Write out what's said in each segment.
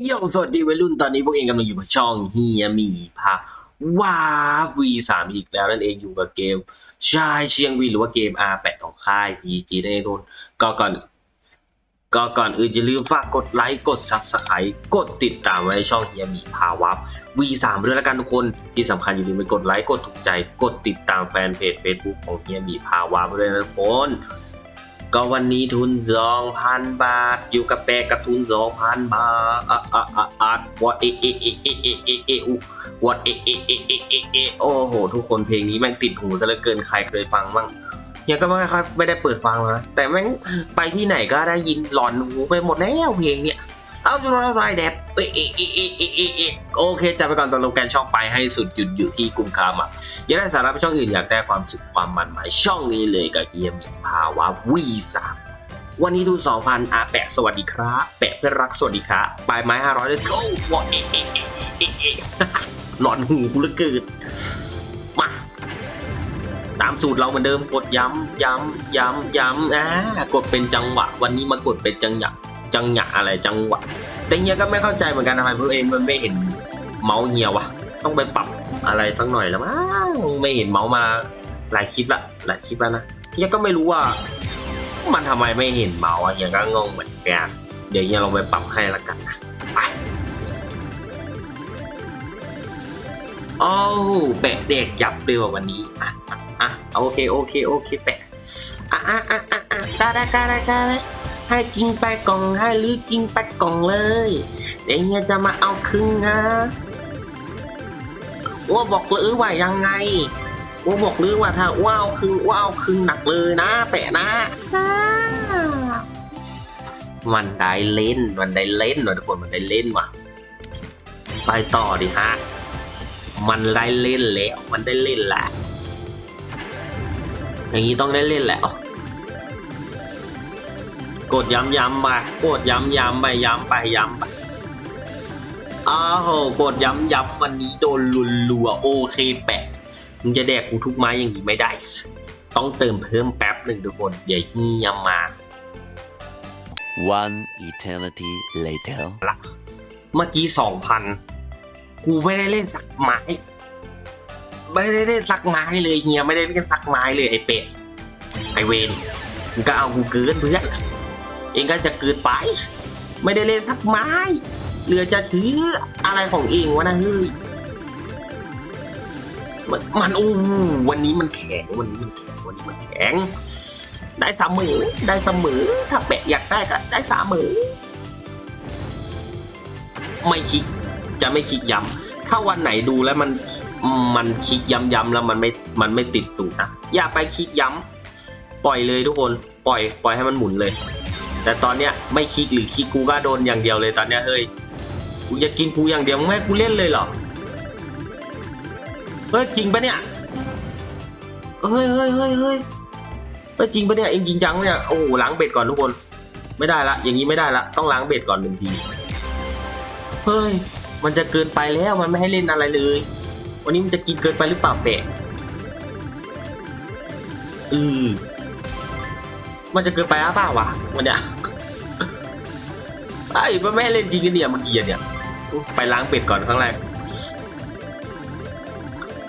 โยสวัสดีวัยรุ่นตอนนี้พวกเองกำลังอยู่กับช่องเฮียมีพาว้าวีสามอีกแล้วนั่นเองอยู่กับเกมชายเชียงวีหรือว่าเกม R8 ของค่าย PG นั่นเองทุกคนก็ก่อนก็ก่อนอื่นอย่าลืมฝากกดไลค์กด Subscribe กดติดตามไว้ช่องเฮียมีพาวับ V3 ด้วยแล้วกันทุกคนที่สำคัญอย่าลืมไปกดไลค์กดถูกใจ กดติดตามแฟนเพจ Facebook ของเฮียมีพาวับด้วยนะทุกคน ก็วันนี้ทุนสองพันบาท อยู่กับแปกับทุนสองพันบาทอะอะอะอะวอดเอเอเอเอเอเอเอวอดเอเอเอเอเอเอโอ้โห ทุกคนเพลงนี้แม่งติดหูซะเหลือเกินใครเคยฟังบ้างยังก็ไม่ค่อยไม่ได้เปิดฟังนะแต่แม่งไปที่ไหนก็ได้ยินหลอนหูไปหมดแล้วเพลงเนี้ย เอาจะร้อยแดบเอเอเอเอเอเอเอโอเคจัดไปก่อนสโลงแกนช่องไปให้สุดหยุดอยู่ที่กุมคามอะอยากได้สาระไปช่องอื่นอยากได้ความสุขความมันหมายช่องนี้เลยกับเอียมภาวะวีสามวันนี้ดู2,000อาแปะสวัสดีครับแปะเพื่อรักสวัสดีครับปลายไม้500เลยโอ้วเอเอะเอเอเอหลอนหูกูเหลือเกินมาตามสูตรเราเหมือนเดิมกดย้ำย้ำย้ำย้ำอ่ากดเป็นจังหวะ วันนี้มากดเป็นจังหวะ จังหวะอะไรจังหวะแต่เฮียก็ไม่เข้าใจเหมือนกันทำไมเพื่อเองมันไม่เห็นเมาส์เฮียวะต้องไปปรับอะไรสักหน่อยแล้วมั้งไม่เห็นเมาส์มาหลายคลิปละหลายคลิปแล้วนะเฮียก็ไม่รู้ว่า มันทำไมไม่เห็นเมาส์อะเฮียก็งงเหมือนกันเดี๋ยวเฮียลองไปปรับให้ละกันนะไปโอ้แปะเด็กยับเลยววันนี้อะอะโอเคโอเคโอเคแปะอะอะอะอะได้ได้ได้ได้ ให้กินไปกล่องให้หรือกินไปกล่องเลยเดี๋ยวเฮียจะมาเอาครึ่งนะว่าบอกหรือว่ายังไงว่าบอกหรือว่าถ้าว้าวคือว้าวคือหนักเลยนะ แปะนะมันได้เล่นมันได้เล่นว่ะทุกคนมันได้เล่นว่ะ ไปต่อดิฮะมันได้เล่นแล้วมันได้เล่นแหละอย่างนี้ต้องได้เล่นแล้ว กดย้ำๆไปกดย้ำๆไปย้ำไปย้ำไปอ้าวกดย้ำย้ำวันนี้โดนลุนลัวโอเคแปะมึงจะแดกกูทุกไม้อย่างนี้ไม่ได้ ต้องเติมเพิ่มแป๊บหนึ่งทุกคนอย่าเงียบมา One eternity later. เมื่อกี้สองพันกูไม่ได้เล่นสักไม้ ไม่ได้เล่นสักไม้เลยเฮียไม่ได้เล่นสักไม้เลยไอเป็ดไอเวนมึงก็เอากูเกินเพื่อน เองก็จะเกินไป ไม่ได้เล่นสักไม้เหลือจะถืออะไรของเองวะนะเฮ้ยมันมันโอ้วันนี้มันแข็งวันนี้มันแข็งวันนี้มันแข็ง ได้เสมมือได้เสมอถ้าแปะอยากได้ก็ได้เสมมือไม่คลิกจะไม่คลิกย้ำถ้าวันไหนดูแล้วมันมันคลิกย้ำๆแล้วมันไม่มันไม่ติดตูดนะอย่าไปคลิกย้ำปล่อยเลยทุกคน ปล่อย ปล่อยให้มันหมุนเลย แต่ตอนเนี้ยไม่คลิกหรือคลิกกูก็โดนอย่างเดียวเลยตอนเนี้ยเฮ้ยกูจะกินกูอย่างเดียวมึงไม่กูเล่นเลยเหรอเฮ้ยจริงปะเนี่ยเฮ้ยเฮ้ยเฮ้ยเฮ้ยเฮ้ยจริงปะเนี่ยเองจริงจังเนี่ยโอ้โหล้างเบ็ดก่อนทุกคน ไม่ได้ละอย่างนี้ไม่ได้ละต้องล้างเบ็ดก่อนหนึ่งทีเฮ้ยมันจะเกินไปแล้วมันไม่ให้เล่นอะไรเลย วันนี้มันจะกินเกินไปหรือเปล่าแปะอือ มันจะเกินไปหรือเปล่าวะวันเนี้ยไอ้ยมันไม่ให้เล่นจริงกันเนี่ยเมื่อกี้อะเนี่ยไปล้างเป็ดก่อนครั้งแรก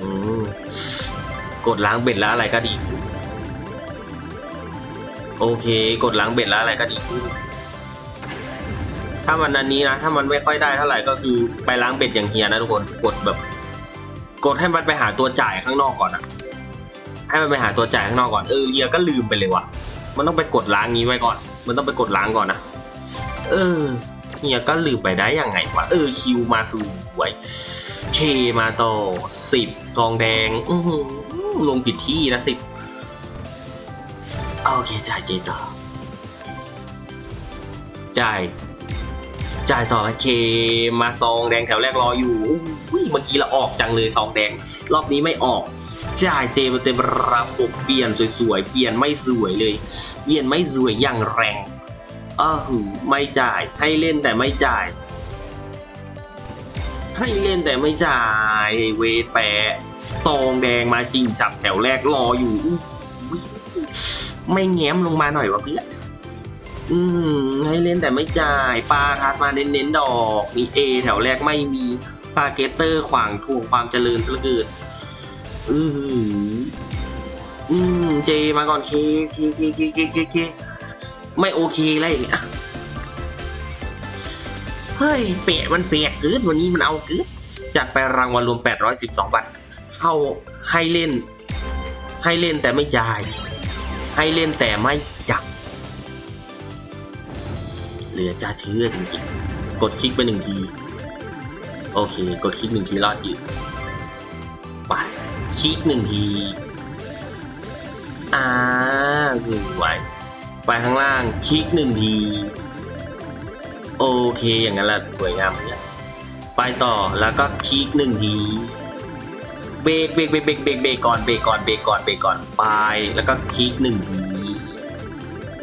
อืมกดล้างเบ็ดแล้วอะไรก็ดีขึ้นโอเค กดล้างเบ็ดแล้วอะไรก็ดีขึ้นถ้ามันอันนี้นะ ถ้ามันไม่ค่อยได้เท่าไหร่ก็คือไปล้างเบ็ดอย่างเฮียนะทุกคน กดแบบ กดให้มันไปหาตัวจ่ายข้างนอกก่อนอะให้มันไปหาตัวจ่ายข้างนอกก่อน เออเฮียก็ลืมไปเลยว่ะ มันต้องไปกดล้างนี้ไว้ก่อน มันต้องไปกดล้างก่อนนะ เออเฮียก็ลืมไปได้ยังไงวะ เออคิวมาสวยเคมาต่อสิบทองแดง อืลงผิดที่นะสิบโอเคจ่ายเจต่อจ่าย จ่ายต่อเคมาซองแดงแถวแรกรออยู่อุ้ยเมื่อกี้เราออกจังเลยซองแดง รอบนี้ไม่ออก จ่ายเจมเต็มระบบเปลี่ยนสวยๆเปลี่ยนไม่สวยเลย เปลี่ยนไม่สวยอย่างแรงอ้าวหือไม่จ่ายให้เล่นแต่ไม่จ่าย ให้เล่นแต่ไม่จ่ายเวทแปะซองแดงมาจริงฉับแถวแรกรออยู่ไม่แง้มลงมาหน่อยวะเพื่อน อืมให้เล่นแต่ไม่จ่ายปลาทัดมาเน้นๆดอก มีเอแถวแรกไม่มีปาเกเตอร์ขวางทวงความเจริญเหลือเกินอือหืออืมเจมาก่อนเคเคเคเคเคเคเคไม่โอเคแล้วอย่างเงี้ยเฮ้ยเปียกมันเปียกเกินวันนี้มันเอาเกินจัดไปรางวัลรวม 812 บาท เข้าให้เล่น ให้เล่นแต่ไม่จ่าย ให้เล่นแต่ไม่ เหลือจะเชื่อจริงๆกดคลิกไปหนึ่งที โอเค กดคลิกหนึ่งทีรอดอยู่ไปคลิกหนึ่งทีอ่าสวยไปข้างล่างคลิกหนึ่งทีโอเค อย่างนั้นแหละสวยงามเนี่ยไปต่อแล้วก็คลิกหนึ่งทีเบรกเบรกเบรกเบรกเบรกเบรกก่อนเบรกก่อนเบรกก่อนเบรกก่อนไปแล้วก็คลิกหนึ่งที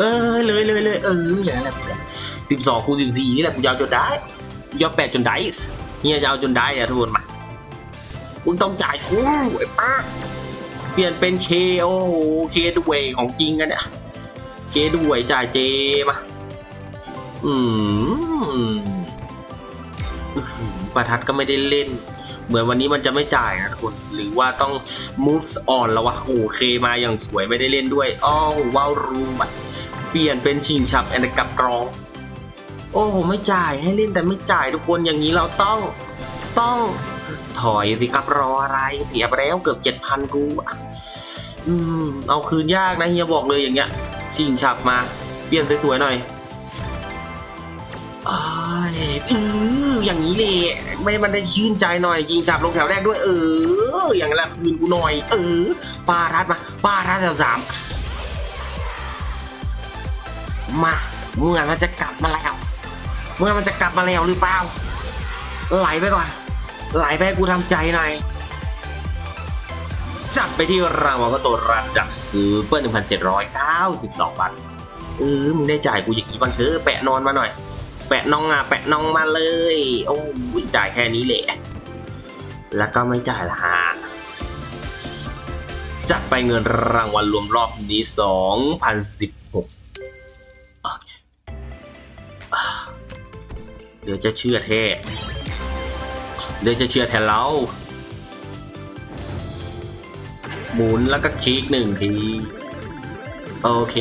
เออเลยเลยเลยเอออย่างนั้นแหละสิบสองคูณสิบสี่นี่แหละกูยาวจนได้ยาวแปดจนได้เฮียจะเอาจนได้อะทุกคนมามึงต้องจ่ายกูไอ้ป้าเปลี่ยนเป็นเคโอโหเคด้วยของจริงกันเนี่ยเคด้วยจ่ายเจมาอืมประทัดก็ไม่ได้เล่น เหมือนวันนี้มันจะไม่จ่ายนะทุกคน หรือว่าต้อง move on แล้ววะ โอเคมาอย่างสวยไม่ได้เล่นด้วย อ้าวว้าวรูมอะเปลี่ยนเป็นชิงฉับแอนกับกรอง โอ้โหไม่จ่ายให้เล่นแต่ไม่จ่ายทุกคนอย่างนี้เราต้องต้องถอยสิครับรออะไรเสียไปแล้วเกือบเจ็ดพันกูอะอืมเอาคืนยากนะเฮียบอกเลยอย่างเงี้ยชิงฉับมา เปลี่ยนสวยๆหน่อยอ้าย อืออย่างนี้เลยไม่มันได้ชื่นใจหน่อยชิงฉับลงแถวแรกด้วย เออ อย่างละคืนกูหน่อย เออปาทัดมาปาทัดแถวสามมาเมื่อมันจะกลับมาแล้วเมื่อมันจะกลับมาแล้วหรือเปล่าไหลไปก่อนไหลไปกูทำใจหน่อยจัดไปที่รางวัลก็ตัวระดับซื้อเปิ้ลหนึ่งพันเจ็ดร้อยเก้าสิบสองบาทเออมึงได้จ่ายกูอย่างนี้บ้างเถอะแปะนอนมาหน่อย แปะน้องอะแปะน้องมาเลย โอ้ยจ่ายแค่นี้แหละ แล้วก็ไม่จ่ายละฮะจัดไปเงินรางวัลรวมรอบนี้สองพันสิบหกเดี๋ยวจะเชื่อแท้ เดี๋ยวจะเชื่อแทนเรา หมุนแล้วก็คลิกหนึ่งที โอเค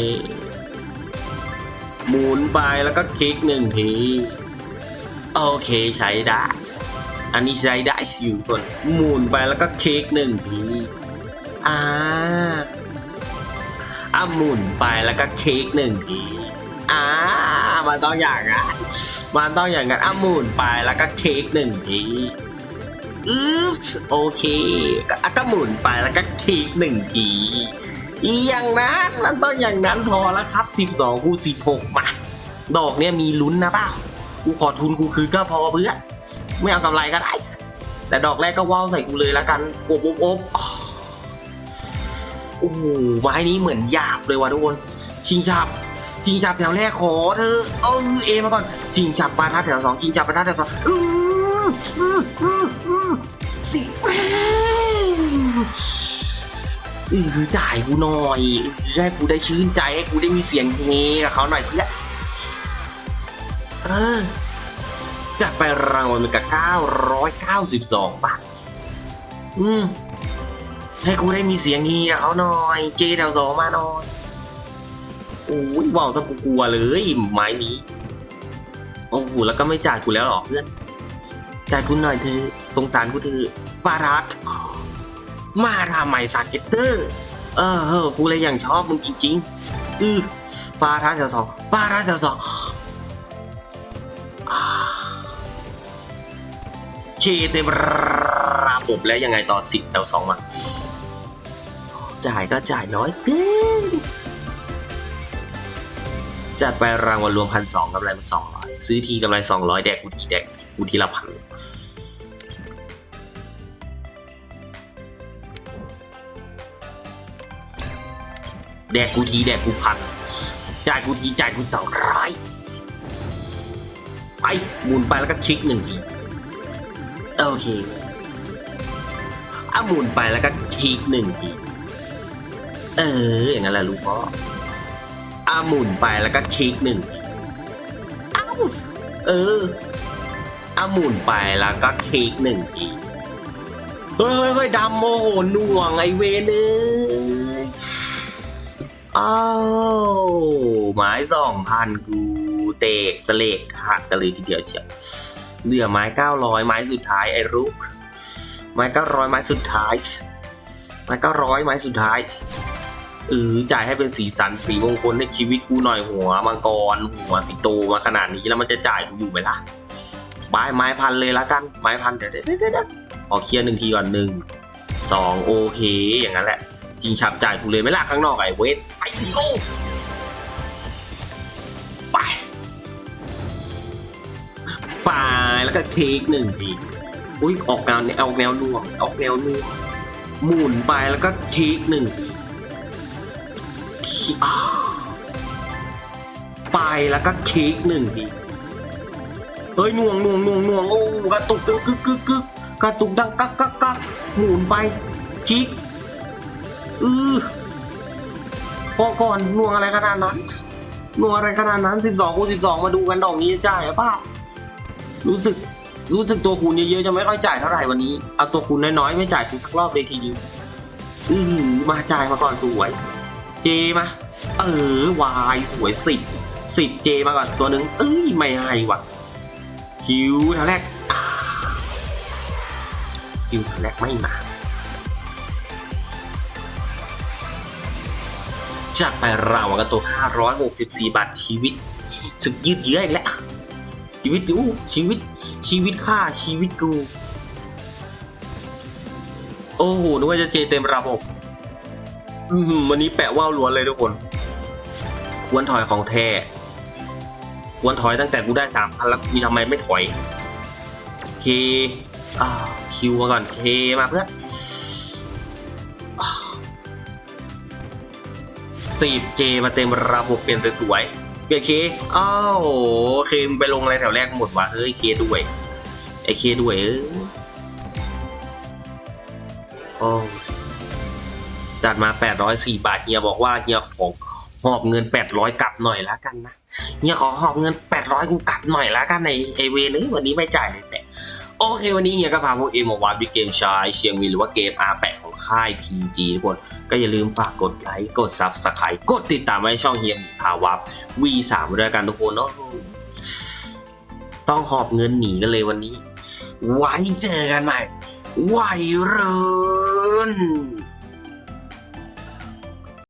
หมุนไปแล้วก็คลิกหนึ่งที โอเคใช้ได้ อันนี้ใช้ได้อยู่คน หมุนไปแล้วก็คลิกหนึ่งที อ่าอะหมุนไปแล้วก็คลิกหนึ่งทีอ่ามันต้องอย่างนั้นมันต้องอย่างนั้นอะหมุนไปแล้วก็คลิกหนึ่งทีอึ๊บโอเคอะก็หมุนไปแล้วก็คลิกหนึ่งที อีอย่างนั้นมันต้องอย่างนั้นพอแล้วครับสิบสองคูสิบหกมา ดอกเนี่ยมีลุ้นนะเปล่ากูขอทุนกูคืนก็พอเพื่อนไม่เอากำไรก็ได้ แต่ดอกแรกก็ว่าวใส่กูเลยแล้วกันโอบโอบโอบโอ้โหไม้นี้เหมือนหยาบเลยว่ะทุกคนชิงฉับชิงฉับแถวแรกขอเธอเออเอมาก่อนชิงฉับปาทัดแถวสองชิงฉับปาทัดแถวสองอืออืออือสิ อือจ่ายกูหน่อยให้กูได้ชื่นใจให้กูได้มีเสียงเฮกับเขาหน่อยเพื่อนเออจัดไปรางวัลมันกับ992 บาท อืม ให้กูได้มีเสียงเฮกับเขาหน่อย เจแถวสองมาหน่อยโอ้ยว่าวซะกูกลัวเลยไม้นี้ โอ้โหแล้วก็ไม่จ่ายกูแล้วหรอเพื่อน จ่ายกูหน่อยเธอสงสารกูเธอะปารัต มาทำไมสาเก็ตเตอร์ เออเออกูเลยยังชอบมึงจริงๆอือปารัตแถวสองปารัตแถวสองเคเต็มระบบแล้วยังไงต่อสิบแถวสองมา จ่ายก็จ่ายน้อยเกินจัดไปรางวัลรวมพันสองกำไรมาสองร้อยซื้อทีกำไรสองร้อยแดกกูทีแดกกูทีละพัน แดกกูทีแดกกูพันจ่ายกูทีจ่ายกูสองร้อยไปหมุนไปแล้วก็คลิกหนึ่งทีโอเคอะหมุนไปแล้วก็คลิกหนึ่งทีเอออย่างนั้นแหละลูกพ่ออาหมุนไปแล้วก็คลิกหนึ่งอ้าวเอออาหมุนไปแล้วก็คลิกหนึ่งทีเฮ้ยเฮ้ยเฮ้ยดำโมโหน่วงไอเวนเอ้ อ้าวไม้สองพันกูเตกสเลกหักกันเลยทีเดียวเชียวเหลือไม้เก้าร้อยไม้สุดท้ายไอ้รุก ไม้เก้าร้อยไม้สุดท้าย ไม้เก้าร้อยไม้สุดท้ายเออจ่ายให้เป็นสีสันสีมงคลในชีวิตกูหน่อยหัวมังกรหัวสิงโตมาขนาดนี้แล้วมันจะจ่ายกูอยู่ไหมล่ะไม้ไม้พันเลยละกันไม้พันเดี๋ยวเดี๋ยวเดี๋ยวเดี๋ยวขอเคลียร์หนึ่งทีก่อนหนึ่งสองโอเคอย่างนั้นแหละ จริงฉับจ่ายกูเลยไม่ล่ะข้างนอกไอ้เวทไปโกไปไปแล้วก็เค้กหนึ่งทีอุ้ยออกแนวออกแนวนวงออกแนวนวงหมุนไปแล้วก็คลิกหนึ่งไปแล้วก็คลิกหนึ่งทีเฮ้ยน่วงน่วงน่วงน่วงโอ้กระตุกกึกกึกกึกกึกกระตุกดังกักกักกักหมุนไปคิก อือพอก่อนน่วงอะไรขนาดนั้นน่วงอะไรขนาดนั้นสิบสองคูณสิบสองมาดูกันดอกนี้จะจ่ายเปล่ารู้สึกรู้สึกตัวคูณเยอะๆจะไม่ค่อยจ่ายเท่าไหร่วันนี้ เอาตัวคูณน้อยๆไม่จ่ายทุกสักรอบเลยทีเดียวอืออมาจ่ายมาก่อนสวย เจมา เออวายสวยสิบสิบเจมาก่อนตัวหนึ่งเอ้ยไม่ให้ว่ะคิวแถวแรกคิวแถวแรกไม่มา จัดไปเรากันตัว 564 บาทชีวิตสึกยืดเยื้ออีกแล้ว ชีวิตกูชีวิต ชีวิตข้าชีวิตกู โอ้โหนึกว่าจะเจเต็มระบบอืมวันนี้แปะว่าวล้วนเลยทุกคนควรถอยของแท้ควรถอยตั้งแต่กูได้สามพันแล้วมีทำไมไม่ถอย เค อ่าคิวมาก่อนเคมาเพื่อน สิบเจมาเต็มระบบเปลี่ยนสวยๆเปลี่ยนเคอ้าวเคมไปลงอะไรแถวแรกหมดวะเฮ้ยเคด้วยไอเคด้วยเออโอ้จัดมา 804 บาทเฮียบอกว่าเฮียขอหอบเงิน 800 กลับหน่อยละกันนะเฮียขอหอบเงิน 800กูกลับหน่อยละกันในไอเวนึวันนี้ไม่จ่ายเลยแต่โอเควันนี้เฮียก็พาพวกเอ็มมาวัดวิเกมชายเชียงวินหรือว่าเกม R8 ของ ค่าย PG ทุกคนก็อย่าลืมฝากกดไลค์กด Subscribe กดติดตามไว้ช่องเฮียมีพาวับ V3 ด้วยกันทุกคนเนาะต้องหอบเงินหนีกันเลยวันนี้ ไว้เจอกันใหม่วัยรุ่น